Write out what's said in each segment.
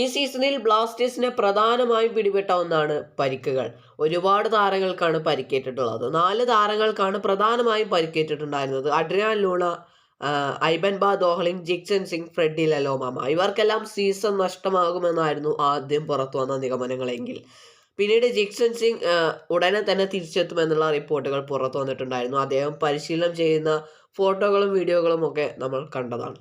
ഈ സീസണിൽ ബ്ലാസ്റ്റേഴ്സിനെ പ്രധാനമായും പിടിപെട്ട ഒന്നാണ് പരിക്കുകൾ. ഒരുപാട് താരങ്ങൾക്കാണ് പരിക്കേറ്റിട്ടുള്ളത്. നാല് താരങ്ങൾക്കാണ് പ്രധാനമായും പരിക്കേറ്റിട്ടുണ്ടായിരുന്നത്. അഡ്രിയാൻ ലൂണ ഐബൻ ബാ ദോഹ്ലിംഗ് ജിക്സൻ സിംഗ് ഫ്രെഡി ലലോമാമ. ഇവർക്കെല്ലാം സീസൺ നഷ്ടമാകുമെന്നായിരുന്നു ആദ്യം പുറത്തു വന്ന നിഗമനങ്ങളെങ്കിൽ. പിന്നീട് ജിക്സൺ സിംഗ് ഉടനെ തന്നെ തിരിച്ചെത്തുമെന്നുള്ള റിപ്പോർട്ടുകൾ പുറത്തു വന്നിട്ടുണ്ടായിരുന്നു. അദ്ദേഹം പരിശീലനം ചെയ്യുന്ന ഫോട്ടോകളും വീഡിയോകളും ഒക്കെ നമ്മൾ കണ്ടതാണ്.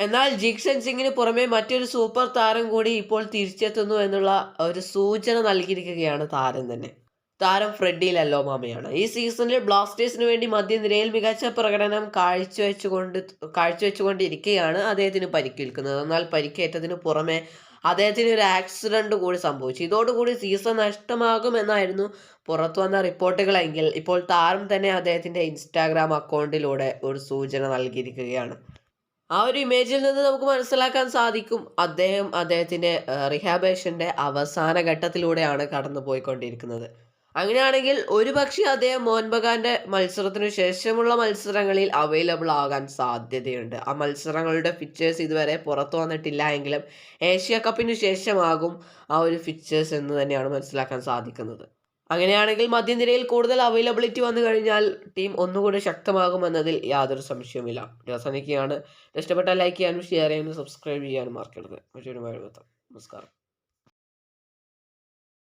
എന്നാൽ ജിക്ഷൻ സിംഗിന് പുറമെ മറ്റൊരു സൂപ്പർ താരം കൂടി ഇപ്പോൾ തിരിച്ചെത്തുന്നു എന്നുള്ള ഒരു സൂചന നൽകിയിരിക്കുകയാണ് താരം തന്നെ. താരം ഫ്രെഡി ലല്ലോമാമയാണ്. ഈ സീസണിൽ ബ്ലാസ്റ്റേഴ്സിന് വേണ്ടി മധ്യനിരയിൽ മികച്ച പ്രകടനം കാഴ്ചവെച്ചുകൊണ്ട് കാഴ്ചവെച്ചുകൊണ്ടിരിക്കുകയാണ് അദ്ദേഹത്തിന് പരിക്കേൽക്കുന്നത് എന്നാൽ പരിക്കേറ്റതിന് പുറമെ അദ്ദേഹത്തിന് ഒരു ആക്സിഡന്റ് കൂടി സംഭവിച്ചു. ഇതോടുകൂടി സീസൺ നഷ്ടമാകുമെന്നായിരുന്നു പുറത്തു വന്ന റിപ്പോർട്ടുകളെങ്കിൽ ഇപ്പോൾ താരം തന്നെ അദ്ദേഹത്തിന്റെ ഇൻസ്റ്റാഗ്രാം അക്കൗണ്ടിലൂടെ ഒരു സൂചന നൽകിയിരിക്കുകയാണ്. ആ ഒരു ഇമേജിൽ നിന്ന് നമുക്ക് മനസ്സിലാക്കാൻ സാധിക്കും. അദ്ദേഹം അദ്ദേഹത്തിന്റെ റിഹാബേഷന്റെ അവസാന ഘട്ടത്തിലൂടെയാണ് കടന്നു പോയിക്കൊണ്ടിരിക്കുന്നത് അങ്ങനെയാണെങ്കിൽ ഒരുപക്ഷെ അദ്ദേഹം മോഹൻ ബഗാന്റെ മത്സരത്തിനു ശേഷമുള്ള മത്സരങ്ങളിൽ അവൈലബിൾ ആകാൻ സാധ്യതയുണ്ട്. ആ മത്സരങ്ങളുടെ ഫിക്ചേഴ്സ് ഇതുവരെ പുറത്തു വന്നിട്ടില്ല എങ്കിലും ഏഷ്യ കപ്പിനു ശേഷമാകും ആ ഒരു ഫിക്ചേഴ്സ് എന്ന് തന്നെയാണ് മനസ്സിലാക്കാൻ സാധിക്കുന്നത്. അങ്ങനെയാണെങ്കിൽ മധ്യനിരയിൽ കൂടുതൽ അവൈലബിലിറ്റി വന്നു കഴിഞ്ഞാൽ ടീം ഒന്നുകൂടി ശക്തമാകുമെന്നതിൽ യാതൊരു സംശയവുമില്ല. അവസാനിക്കുകയാണ് ഇഷ്ടപ്പെട്ടാൽ ലൈക്ക് ചെയ്യാനും ഷെയർ ചെയ്യാനും സബ്സ്ക്രൈബ് ചെയ്യാനും മറക്കരുത്. മറ്റൊരു നമസ്കാരം.